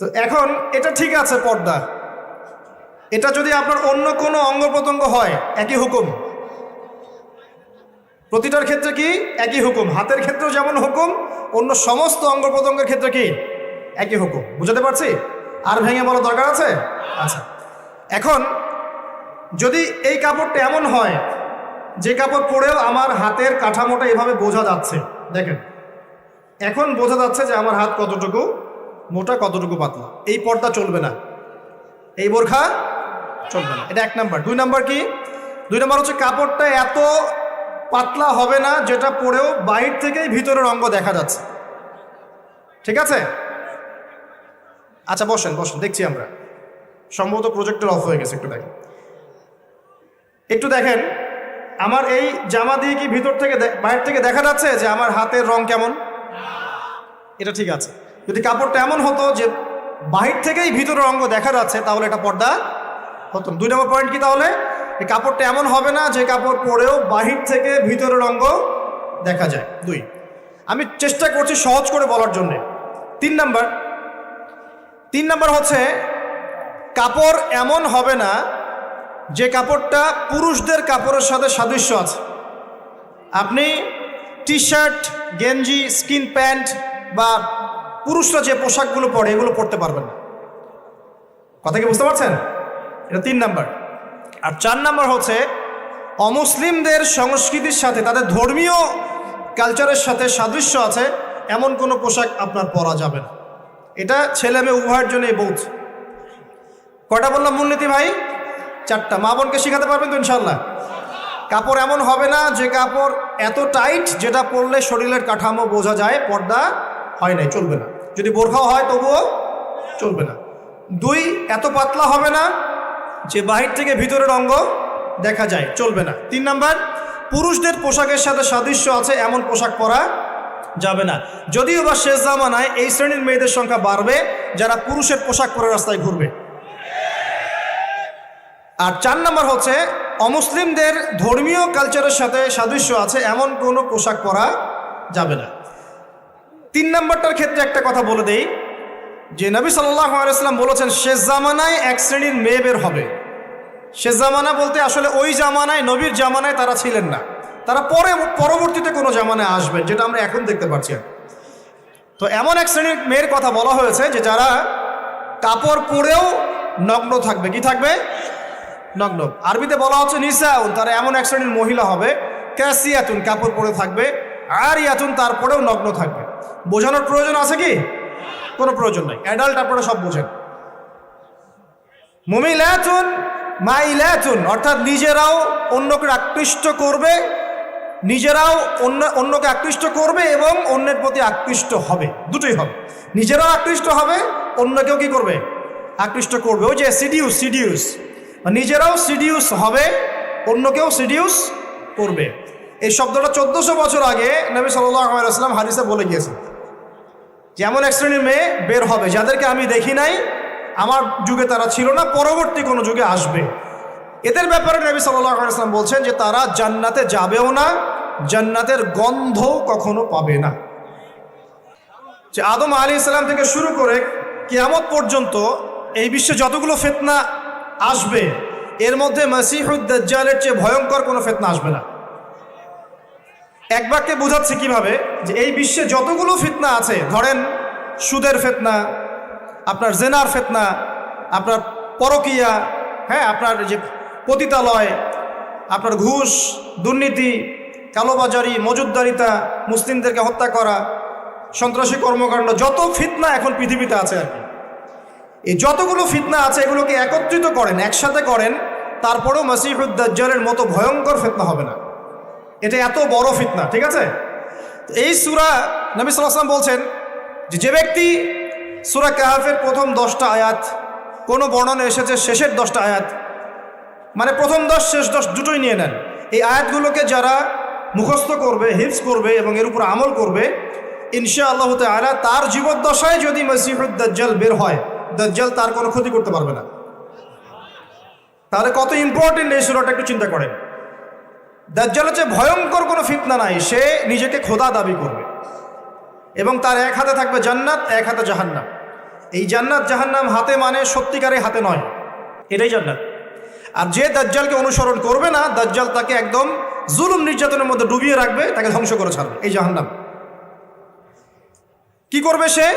তো এখন এটা ঠিক আছে পর্দা। এটা যদি আপনার অন্য কোনো অঙ্গ প্রত্যঙ্গ হয়, একই হুকুম। প্রতিটার ক্ষেত্রে কি? একই হুকুম। হাতের ক্ষেত্রেও যেমন হুকুম, অন্য সমস্ত অঙ্গ প্রত্যঙ্গের ক্ষেত্রে কি? একই হুকুম। বুঝাতে পারছি? আর ভেঙে বলার দরকার আছে? আচ্ছা। এখন যদি এই কাপড়টা এমন হয়, যে কাপড় পরেও আমার হাতের কাঠামোটা এভাবে বোঝা যাচ্ছে। দেখেন। এখন বোঝা যাচ্ছে যে আমার হাত কতটুকু? মোটা কতটুকু পাতলা? এই পর্দা চলবে না। এই বোরখা চলবে না। এটা এক নাম্বার। দুই নাম্বার কি? দুই নাম্বার হচ্ছে কাপড়টা এত পাতলা হবে না যেটা পরেও বাহির থেকেই ভিতরের অঙ্গ দেখা যাচ্ছে। ঠিক আছে? আচ্ছা বসেন বসেন, দেখছি আমরা। সম্ভবত প্রজেক্টর অফ হয়ে গেছে, একটু দেখেন। একটু দেখেন, আমার এই জামা দিয়ে কি ভিতর থেকে বাইরে থেকে দেখা যাচ্ছে যে আমার হাতের রং কেমন? এটা ঠিক আছে। যদি কাপড়টা এমন হতো যে বাহির থেকেই ভিতরের অঙ্গ দেখা যাচ্ছে তাহলে এটা পর্দা হতো দুই নম্বর পয়েন্ট কি তাহলে? এই কাপড়টা এমন হবে না যে কাপড় পরেও বাহির থেকে ভিতরের অঙ্গ দেখা যায়। দুই। আমি চেষ্টা করছি সহজ করে বলার জন্যে। তিন নাম্বার। তিন নাম্বার হচ্ছে, কাপড় এমন হবে না যে কাপড়টা পুরুষদের কাপড়ের সাথে সাদৃশ্য আছে। আপনি টি শার্ট গেঞ্জি স্কিন প্যান্ট বা পুরুষরা যে পোশাকগুলো পরে এগুলো পরতে পারবেন না। কথা কি বুঝতে পারছেন? এটা তিন নাম্বার। আর চার নাম্বার হচ্ছে, অমুসলিমদের সংস্কৃতির সাথে, তাদের ধর্মীয় কালচারের সাথে সাদৃশ্য আছে, এমন কোনো পোশাক আপনার পরা যাবে না। এটা ছেলে মেয়ে উভয়ের জন্যই বৌদ্ধ কয়টা বললাম মূলনীতি ভাই? চারটা। মা বোনকে শেখাতে পারবেন তো ইনশাল্লাহ কাপড় এমন হবে না যে কাপড় এত টাইট যেটা পরলে শরীরের কাঠামো বোঝা যায়, পর্দা হয় নাই, চলবে না। যদি বোরখাও হয় তবুও চলবে না। দুই, এত পাতলা হবে না যে বাহির থেকে ভিতরের অঙ্গ দেখা যায়, চলবে না। তিন নাম্বার, পুরুষদের পোশাকের সাথে সাদৃশ্য আছে, এমন পোশাক পরা যাবে না। যদিও বা শেষ জামানায় এই শ্রেণির মেয়েদের সংখ্যা বাড়বে, যারা পুরুষের পোশাক পরে রাস্তায় ঘুরবে। আর চার নম্বর হচ্ছে, অমুসলিমদের ধর্মীয় কালচারের সাথে সাদৃশ্য আছে, এমন কোনো পোশাক পরা যাবে না। তিন নম্বরটার ক্ষেত্রে একটা কথা বলে দেই, যে নবী সাল্লাহ আলাইসলাম বলেছেন শেষ জামানায় এক শ্রেণির মেয়ে বের হবে। শেষ জামানা বলতে আসলে ওই জামানায়, নবীর জামানায় তারা ছিলেন না। তারা পরে, পরবর্তীতে কোনো জামানায় আসবেন, যেটা আমরা এখন দেখতে পাচ্ছি তো এমন এক শ্রেণির মেয়ের কথা বলা হয়েছে, যে যারা কাপড় পরেও নগ্ন থাকবে। কি থাকবে? নগ্ন। আরবিতে বলা হচ্ছে নিসাউন, তারা এমন এক শ্রেণির মহিলা হবে, ক্যাসিয়াতুন, কাপড় পরে থাকবে। আর ইয়াতুন তারপরেও নগ্ন থাকবে। বোঝানোর প্রয়োজন আছে কি? কোনো প্রয়োজন নাই। অ্যাডাল্ট আপনারা সব বোঝেন। মুমিলাতুন মাইলাতুন অর্থাৎ নিজেরাও অন্যকে আকৃষ্ট করবে, নিজেরাও অন্য, অন্যকে আকৃষ্ট করবে এবং অন্যের প্রতি আকৃষ্ট হবে। দুটোই হবে। নিজেরাও আকৃষ্ট হবে, অন্যকেও কি করবে? আকৃষ্ট করবে। ওই যে সিডিউস সিডিউস। নিজেরাও সিডিউস হবে, অন্যকেও সিডিউস করবে। এই শব্দটা চোদ্দশো বছর আগে নবী সাল্লাম হাদিসে বলে গিয়েছেন যেমন এক শ্রেণির মেয়ে বের হবে, যাদেরকে আমি দেখি নাই, আমার যুগে তারা ছিল না, পরবর্তী কোনো যুগে আসবে। এদের ব্যাপারে নবী সাল্লাম বলছেন যে তারা জান্নাতে যাবেও না, জান্নাতের গন্ধ কখনো পাবে না। যে আদম আলী ইসলাম থেকে শুরু করে কেয়ামত পর্যন্ত এই বিশ্বে যতগুলো ফেতনা আসবে, এর মধ্যে মাসিহুদ্দালের চেয়ে ভয়ঙ্কর কোনো ফেতনা আসবে না। এক বাক্যে বোঝাচ্ছে কীভাবে যে এই বিশ্বে যতগুলো ফিতনা আছে, ধরেন সুদের ফেতনা, আপনার জেনার ফেতনা, আপনার পরকিয়া হ্যাঁ আপনার যে পতিতালয়, আপনার ঘুষ, দুর্নীতি, কালোবাজারি, মজুদদারিতা, মুসলিমদেরকে হত্যা করা, সন্ত্রাসী কর্মকাণ্ড, যত ফিতনা এখন পৃথিবীতে আছে আর কি। এই যতগুলো ফিতনা আছে এগুলোকে একত্রিত করেন, একসাথে করেন, তারপরেও মাসিহুদ্দাজ্জালের মতো ভয়ঙ্কর ফিতনা হবে না। এটা এত বড় ফিতনা, ঠিক আছে? এই সুরা নবী সাল্লাম বলছেন যে ব্যক্তি সুরা কাহাফের প্রথম দশটা আয়াত, কোনো বর্ণনা এসেছে শেষের দশটা আয়াত মানে প্রথম দশ, শেষ দশ দুটোই নিয়ে নেন। এই আয়াতগুলোকে যারা মুখস্থ করবে হিপস করবে এবং এর উপর আমল করবে ইনশা আল্লাহ তালা তার জীবদ্দশায় যদি মসিহুদ দাজ্জাল বের হয়, দাজ্জাল তার কোনো ক্ষতি করতে পারবে না। তাহলে কত ইম্পর্টেন্ট এই সুরাটা একটু চিন্তা করেন। দাজ্জাল হচ্ছে ভয়ঙ্কর কোনো ফিতনা নাই, সে নিজেকে খোদা দাবি করবে। এবং তার এক হাতে থাকবে জান্নাত, এক হাতে জাহান্নাম। এই জান্নাত, জাহান্নাম হাতে মানে সত্যিকারে হাতে নয়, এটাই জান্নাত। আর যে দাজ্জালকে অনুসরণ করবে না, দাজ্জাল তাকে একদম জুলুম নির্যাতনের মধ্যে ডুবিয়ে রাখবে, তাকে ধ্বংস করে ছাড়বে, এই জাহান্নাম। কি করবে সে?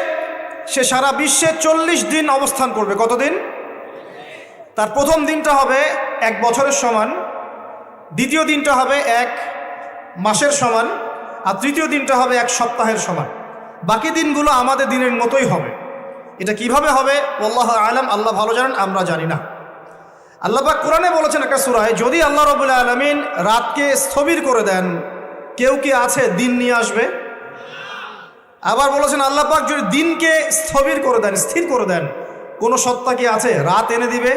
সে সারা বিশ্বে চল্লিশ দিন অবস্থান করবে। কতদিন? তার প্রথম দিনটা হবে এক বছরের সমান দ্বিতীয় দিনটা হবে এক মাসের সমান আর তৃতীয় দিনটা হবে এক সপ্তাহের সমান। বাকি দিনগুলো আমাদের দিনের মতোই হবে। এটা কীভাবে হবে? আল্লাহ আলম, আল্লাহ ভালো জানেন, আমরা জানি না। আল্লাহ পাক কোরআনে বলেছেন একটা সুরায় যদি আল্লাহ রবুল্লা আলমিন রাতকে স্থবির করে দেন, কেউ কি আছে দিন নিয়ে আসবে? আবার বলেছেন আল্লাহ পাক যদি দিনকে স্থবির করে দেন, স্থির করে দেন, কোনো সত্তা কি আছে? রাত এনে দিবে?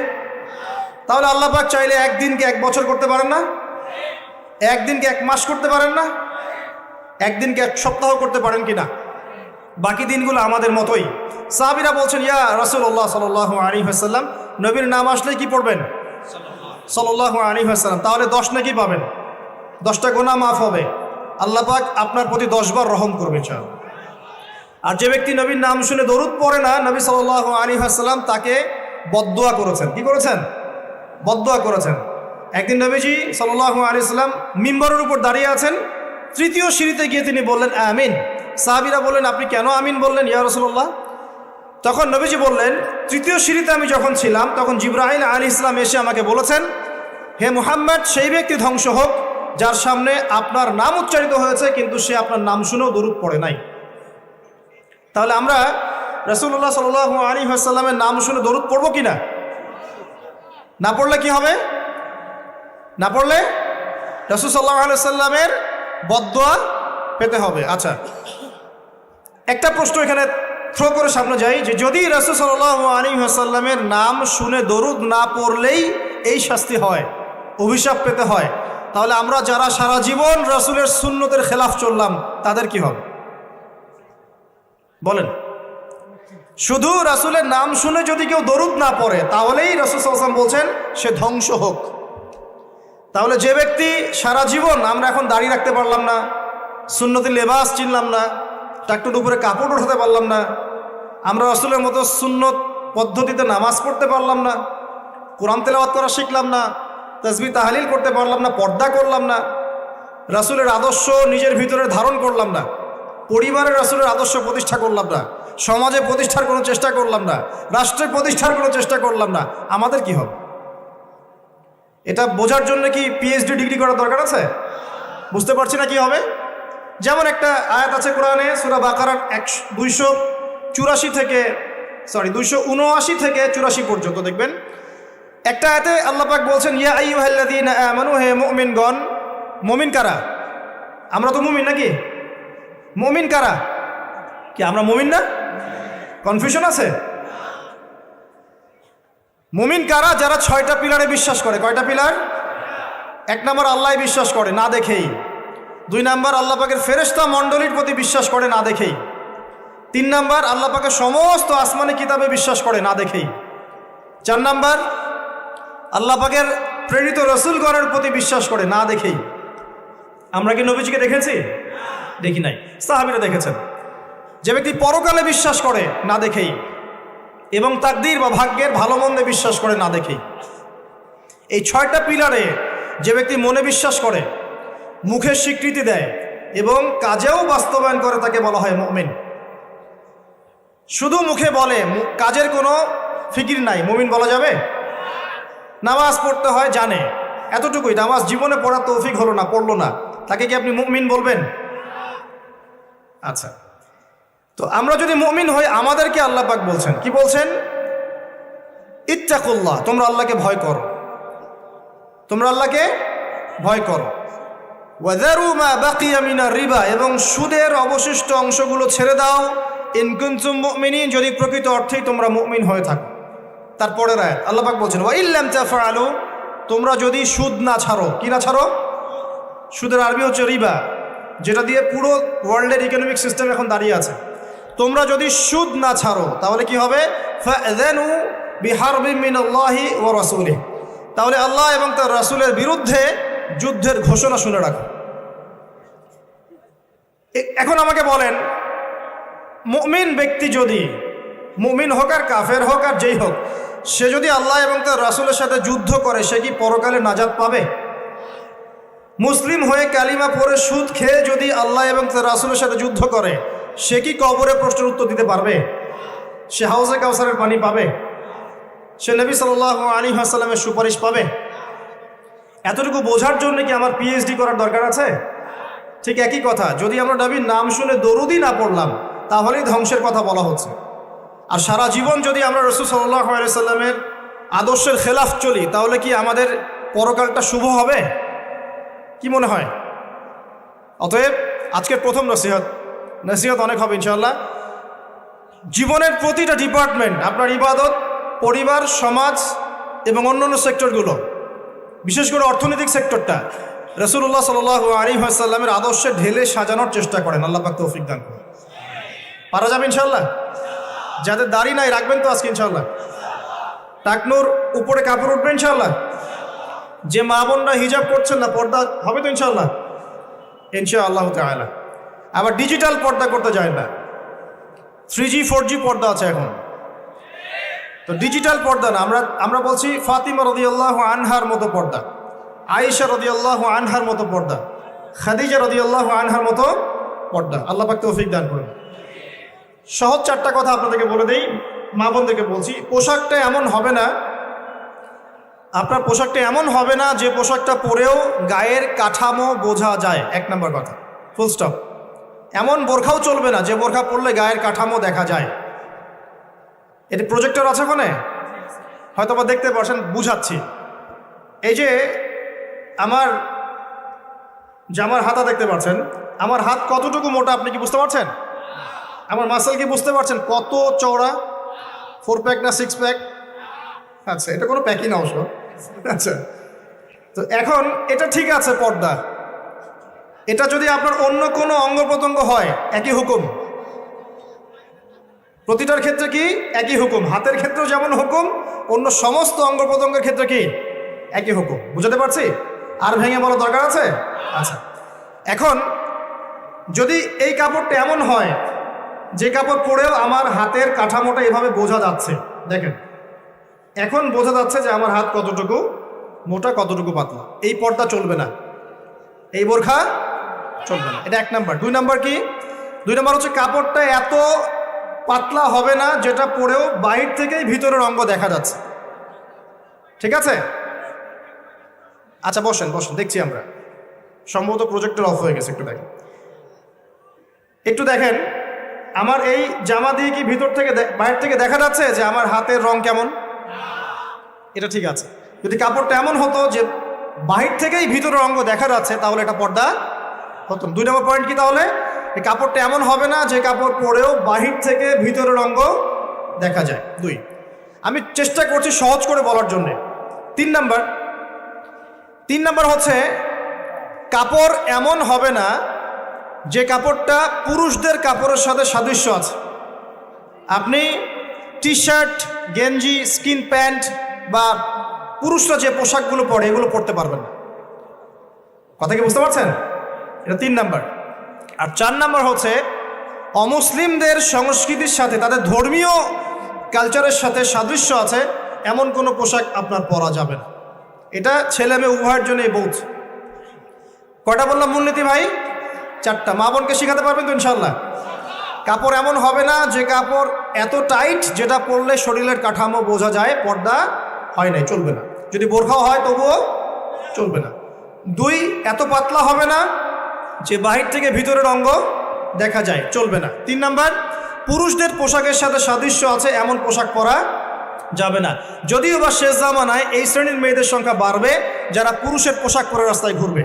তাহলে আল্লাহ পাক চাইলে একদিনকে এক বছর করতে পারেন না? একদিনকে এক মাস করতে পারেন না? একদিনকে এক সপ্তাহ করতে পারেন কি না? বাকি দিনগুলো আমাদের মতোই। সাহাবিরা বলছেন, ইয়া রসুল্লাহ সাল আলী হাসাল্লাম নবীর নাম আসলে কি পড়বেন? সাল্লাহ আলী হাসাল্লাম তাহলে দশ নাকি পাবেন? দশটা গোনা মাফ হবে। আল্লাহ পাক আপনার প্রতি দশবার রহম করবে চাও আর যে ব্যক্তি নবীর নাম শুনে দরুদ পড়ে না, নবী সাল আলী হাসাল্লাম তাকে বদোয়া করেছেন। কি করেছেন? বদোয়া করেছেন। একদিন নবীজি সাল্লাহ আলী সাল্লাম মিম্বরের উপর দাঁড়িয়ে আছেন। তৃতীয় সিঁড়িতে গিয়ে তিনি বললেন, আমিন। সাহাবিরা বললেন, আপনি কেন আমিন বললেন, ইয়া রসুল্লাহ তখন নবীজি বললেন, তৃতীয় সিঁড়িতে আমি যখন ছিলাম, তখন জিব্রাহিল আলী ইসলাম এসে আমাকে বলেছেন, হে মুহাম্মদ, সেই ব্যক্তি ধ্বংস হোক, যার সামনে আপনার নাম উচ্চারিত হয়েছে, কিন্তু সে আপনার নাম শুনেও দরুদ পড়ে নাই তাহলে আমরা রসুল্লাহ সাল আলী আসাল্লামের নাম শুনে দরুদ পড়ব কি না না পড়লে কি হবে? না পড়লে? রসুল সাল্লাহ আলাইসাল্লামের বদোয়া পেতে হবে। আচ্ছা একটা প্রশ্ন এখানে থ্রো করে সামনে যাই যে যদি রসুল সাল্লাহ আলী আসাল্লামের নাম শুনে দরুদ না পড়লেই এই শাস্তি হয়, অভিশাপ পেতে হয়, তাহলে আমরা যারা সারা জীবন রসুলের সুন্নতের খেলাফ চললাম, তাদের কি হবে? বলেন। শুধু রাসুলের নাম শুনে যদি কেউ দরুদ না পড়ে, তাহলেই রসুল সাল্লাম বলছেন সে ধ্বংস হোক। তাহলে যে ব্যক্তি সারা জীবন আমরা এখন দাড়ি রাখতে পারলাম না, সুন্নতি লেবাস চিনলাম না, টাকটুর উপরে কাপড় উঠাতে পারলাম না, আমরা রসুলের মতো সুন্নত পদ্ধতিতে নামাজ পড়তে পারলাম না, কোরআন তেলাওয়াত করা শিখলাম না তসবি তাহালিল করতে পারলাম না, পর্দা করলাম না, রাসুলের আদর্শ নিজের ভিতরে ধারণ করলাম না পরিবারে রাসুলের আদর্শ প্রতিষ্ঠা করলাম না, সমাজে প্রতিষ্ঠার কোনো চেষ্টা করলাম না, রাষ্ট্রের প্রতিষ্ঠার কোনো চেষ্টা করলাম না, আমাদের কি হবে? এটা বোঝার জন্য কি পিএইচডি ডিগ্রি করার দরকার আছে? বুঝতে পারছি না কি হবে? যেমন একটা আয়াত আছে কোরআনে, সুরা বাকারার এক দুইশো চুরাশি থেকে সরি দুইশো উনআশি থেকে চুরাশি পর্যন্ত, দেখবেন। একটা আয়াতে আল্লাহ পাক বলছেন, ইয়া আইয়ুহাল্লাযীনা আমানু, হে মুমিনগণ, মুমিন কারা? আমরা তো মুমিন নাকি? মুমিন কারা? কি, আমরা মুমিন না? কনফিউশন আছে? মুমিন কারা? যারা ছয়টা পিলারে বিশ্বাস করে। কয়টা পিলার? এক নম্বর আল্লাহ বিশ্বাস করে, না দেখেই। দুই নাম্বার আল্লাহ পাকের ফেরেস্তা মণ্ডলীর প্রতি বিশ্বাস করে, না দেখেই। তিন নাম্বার আল্লাহ পাকের সমস্ত আসমানি কিতাবে বিশ্বাস করে, না দেখেই। চার নাম্বার আল্লাহ পাকের প্রেরিত রসুলগণের প্রতি বিশ্বাস করে, না দেখেই। আমরা কি নবীজিকে দেখেছি? দেখি নাই। সাহাবিরা দেখেছেন। যে ব্যক্তি পরকালে বিশ্বাস করে, না দেখেই। এবং তাকদির বা ভাগ্যের ভালো মন্দে বিশ্বাস করে না দেখেই এই ছয়টা পিলারে যে ব্যক্তি মনে বিশ্বাস করে মুখে স্বীকৃতি দেয় এবং কাজেও বাস্তবায়ন করে তাকে বলা হয় মমিন। শুধু মুখে বলে কাজের কোনো ফিকির নাই। মমিন বলা যাবে? নামাজ পড়তে হয়, জানে। এতটুকুই। নামাজ জীবনে পড়ার তৌফিক হলো না, পড়ল না। তাকে কি আপনি মুমিন বলবেন? আচ্ছা। তো আমরা যদি মুমিন হই, আমাদেরকে আল্লাহ পাক বলছেন। কি বলছেন? ইত্তাকুল্লাহ, তোমরা আল্লাহকে ভয় করো। তোমরা আল্লাহকে ভয় করো। ওয়াদারু মা মিনার রিবা, এবং সুদের অবশিষ্ট অংশগুলো ছেড়ে দাও। ইনকুনতুম মুমিনিন, যদি প্রকৃত অর্থেই তোমরা মুমিন হয়ে থাকো। তারপরের আয়াত, আল্লাহ পাক বলছেন, ওয়া ইল্লাম তাফআলু তোমরা যদি সুদ না ছাড়ো, কি না ছাড়ো? সুদের আরবি হচ্ছে রিবা, যেটা দিয়ে পুরো ওয়ার্ল্ডের ইকোনমিক সিস্টেম এখন দাঁড়িয়ে আছে। তোমরা যদি সুদ না ছাড়ো, তাহলে কি হবে? রাসূলিহি। তাহলে আল্লাহ এবং তার রাসূলের বিরুদ্ধে যুদ্ধের ঘোষণা শুনে রাখো। এখন আমাকে বলেন, মুমিন ব্যক্তি যদি, মুমিন হোক আর কাফের হোক আর যেই হোক, সে যদি আল্লাহ এবং তার রাসুলের সাথে যুদ্ধ করে, সে কি পরকালে নাজাদ পাবে? মুসলিম হয়ে কালিমা পরে সুদ খেয়ে যদি আল্লাহ এবং তার রাসুলের সাথে যুদ্ধ করে সে কি কবরে প্রশ্নের উত্তর দিতে পারবে? সে হাউসে কাউসারের পানি পাবে? সে নবী সাল আলী হাসালামের সুপারিশ পাবে? এতটুকু বোঝার জন্য কি আমার পিএইচডি করার দরকার আছে? ঠিক একই কথা, যদি আমরা নবীর নাম শুনে দরুদি না পড়লাম, তাহলেই ধ্বংসের কথা বলা হচ্ছে। আর সারা জীবন যদি আমরা রসুল সাল্লাহ সাল্লামের আদর্শের খেলাফ চলি, তাহলে কি আমাদের পরকালটা শুভ হবে? কি মনে হয়? অতএব আজকের প্রথম নসিহত নসিহত অনেক হবে ইনশাল্লাহ জীবনের প্রতিটা ডিপার্টমেন্ট আপনার ইবাদত, পরিবার, সমাজ এবং অন্যান্য সেক্টরগুলো, বিশেষ করে অর্থনৈতিক সেক্টরটা রসুল্লাহ সাল আলী আসাল্লামের আদর্শে ঢেলে সাজানোর চেষ্টা করেন, আল্লাহ পাক তৌফিক দান করেন। পারা যাবে ইনশাল্লাহ যাদের দাড়ি নাই, রাখবেন তো আজকে ইনশাল্লাহ টাকনুর উপরে কাপড় উঠবে ইনশাল্লাহ যে মা বোনরা হিজাব করছেন না, পর্দা হবে তো ইনশাল্লাহ ইনশাআল্লাহ তালা আবার ডিজিটাল পর্দা করতে যায় না। থ্রি জি ফোর জি পর্দা আছে এখন। তো ডিজিটাল পর্দা না, আমরা আমরা বলছি ফাতিমা রদিয়াল্লাহ আনহার মতো পর্দা, আয়েশা রদিয়াল্লাহ আনহার মতো পর্দা, খাদিজা রদিয়াল্লাহ আনহার মতো পর্দা। আল্লাহ পাক তৌফিক দান করুন। সহজ চারটা কথা আপনাদেরকে বলে দেই, মা বোনদেরকে বলছি, পোশাকটা এমন হবে না, আপনার পোশাকটা এমন হবে না যে পোশাকটা পরেও গায়ের কাঠামো বোঝা যায়। এক নম্বর কথা ফুল স্টপ এমন বোরখাও চলবে না, যে বোরখা পরলে গায়ের কাঠামো দেখা যায়। এটি প্রজেক্টর আছে ওখানে হয়তো বা দেখতে পারছেন, বুঝাচ্ছি। এই যে আমার জামার হাতা দেখতে পাচ্ছেন আমার হাত কতটুকু মোটা আপনি কি বুঝতে পারছেন? আমার মাসেল কি বুঝতে পারছেন? কত চওড়া? ফোর প্যাক না সিক্স প্যাক আচ্ছা এটা কোনো প্যাকই না। অবশ্য আচ্ছা তো এখন এটা ঠিক আছে পর্দা। এটা যদি আপনার অন্য কোনো অঙ্গ প্রত্যঙ্গ হয়, একই হুকুম। প্রতিটার ক্ষেত্রে কি? একই হুকুম। হাতের ক্ষেত্রেও যেমন হুকুম, অন্য সমস্ত অঙ্গ প্রত্যঙ্গের ক্ষেত্রে কি? একই হুকুম। বুঝাতে পারছি? আর ভেঙে বলার দরকার আছে? আচ্ছা। এখন, যদি এই কাপড়টা এমন হয়, যে কাপড় পরেও আমার হাতের কাঠামোটা এভাবে বোঝা যাচ্ছে, দেখেন। এখন বোঝা যাচ্ছে যে আমার হাত কতটুকু? মোটা কতটুকু পাতলা। এই পর্দা চলবে না। এই বোরখা চলবে না। এটা এক নাম্বার। দুই নাম্বার কি? দুই নাম্বার হচ্ছে কাপড়টা এত পাতলা হবে না, যেটা পরেও বাহির থেকেই ভিতরের অঙ্গ দেখা যাচ্ছে। ঠিক আছে? আচ্ছা বসেন বসেন, দেখছি আমরা। সম্ভবত প্রজেক্টর অফ হয়ে গেছে, একটু দেখেন। একটু দেখেন, আমার এই জামা দিয়ে কি ভিতর থেকে বাইরে থেকে দেখা যাচ্ছে যে আমার হাতের রং কেমন? এটা ঠিক আছে। যদি কাপড়টা এমন হতো যে বাহির থেকেই ভিতরের অঙ্গ দেখা যাচ্ছে, তাহলে এটা পর্দা না। দুই নম্বর পয়েন্ট কি তাহলে? এই কাপড়টা এমন হবে না যে কাপড় পরেও বাহির থেকে ভিতরের অঙ্গ দেখা যায়। দুই। আমি চেষ্টা করছি সহজ করে বলার জন্যে। তিন নাম্বার। তিন নাম্বার হচ্ছে, কাপড় এমন হবে না যে কাপড়টা পুরুষদের কাপড়ের সাথে সাদৃশ্য আছে। আপনি টি শার্ট গেঞ্জি স্কিন প্যান্ট বা পুরুষরা যে পোশাকগুলো পরে এগুলো পরতে পারবেন না। কথা কি বুঝতে পারছেন? এটা তিন নাম্বার। আর চার নাম্বার হচ্ছে, অমুসলিমদের সংস্কৃতির সাথে, তাদের ধর্মীয় কালচারের সাথে সাদৃশ্য আছে, এমন কোনো পোশাক আপনার পরা যাবে না। এটা ছেলে মেয়ে উভয়ের জন্যই বৌদ্ধ কটা বললাম মূলনীতি ভাই? চারটা। মা বোনকে শেখাতে পারবেন তো ইনশাল্লাহ কাপড় এমন হবে না যে কাপড় এত টাইট যেটা পরলে শরীরের কাঠামো বোঝা যায়, পর্দা হয় নাই, চলবে না। যদি বোরখাও হয় তবুও চলবে না। দুই, এত পাতলা হবে না যে বাহির থেকে ভিতরের অঙ্গ দেখা যায়, চলবে না। তিন নাম্বার, পুরুষদের পোশাকের সাথে সাদৃশ্য আছে, এমন পোশাক পরা যাবে না। যদিও বা শেষ জামানায় এই শ্রেণির মেয়েদের সংখ্যা বাড়বে, যারা পুরুষের পোশাক পরে রাস্তায় ঘুরবে।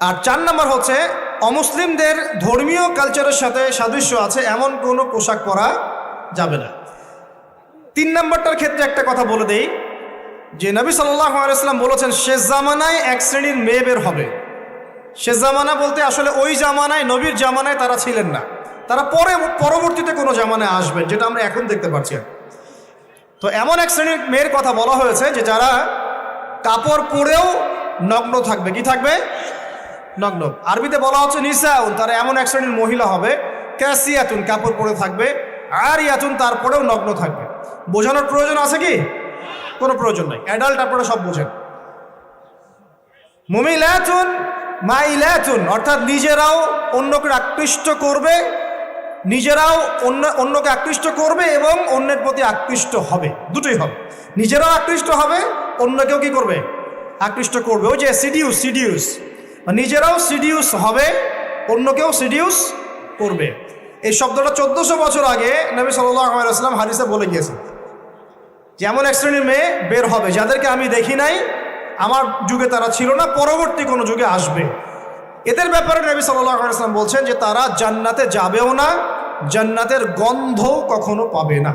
আর চার নম্বর হচ্ছে, অমুসলিমদের ধর্মীয় কালচারের সাথে সাদৃশ্য আছে, এমন কোনো পোশাক পরা যাবে না। তিন নম্বরটার ক্ষেত্রে একটা কথা বলে দেই যে নবী সাল্লাহ বলেছেন শেষ জামানায় এক শ্রেণির মেয়ে বের হবে। শেষ জামানা বলতে আসলে ওই জামানায়, নবীর জামানায় তারা ছিলেন না। তারা পরে, পরবর্তীতে কোনো জামানায় আসবেন, যেটা আমরা এখন দেখতে পাচ্ছি তো এমন এক শ্রেণির মেয়ের কথা বলা হয়েছে যে যারা কাপড় পরেও নগ্ন থাকবে। কি থাকবে? নগ্ন। আরবিতে বলা হচ্ছে নিসাউন, তারা এমন এক শ্রেণির মহিলা হবে। ক্যাসিয়াতুন, কাপড় পরে থাকবে। আর ইয়াতুন তারপরেও নগ্ন থাকবে। বোঝানোর প্রয়োজন আছে কি? কোনো প্রয়োজন নাই। অ্যাডাল্ট আপনারা সব বোঝেন। মুমিলাতুন মাইলাতুন, অর্থাৎ নিজেরাও অন্যকে আকৃষ্ট করবে, নিজেরাও অন্য, অন্যকে আকৃষ্ট করবে এবং অন্যের প্রতি আকৃষ্ট হবে। দুটোই হবে। নিজেরাও আকৃষ্ট হবে, অন্যকেও কি করবে? আকৃষ্ট করবে। ওই যে সিডিউস সিডিউস নিজেরাও সিডিউস হবে, অন্যকেও সিডিউস করবে। এই শব্দটা চোদ্দশো বছর আগে নবী সাল্লাম হাদিসে বলে যেমন এক শ্রেণির মেয়ে বের হবে, যাদেরকে আমি দেখি নাই, আমার যুগে তারা ছিল না, পরবর্তী কোনো যুগে আসবে। এদের ব্যাপারে নবী সাল্লাম বলছেন যে তারা জান্নাতে যাবেও না, জান্নাতের গন্ধ কখনো পাবে না।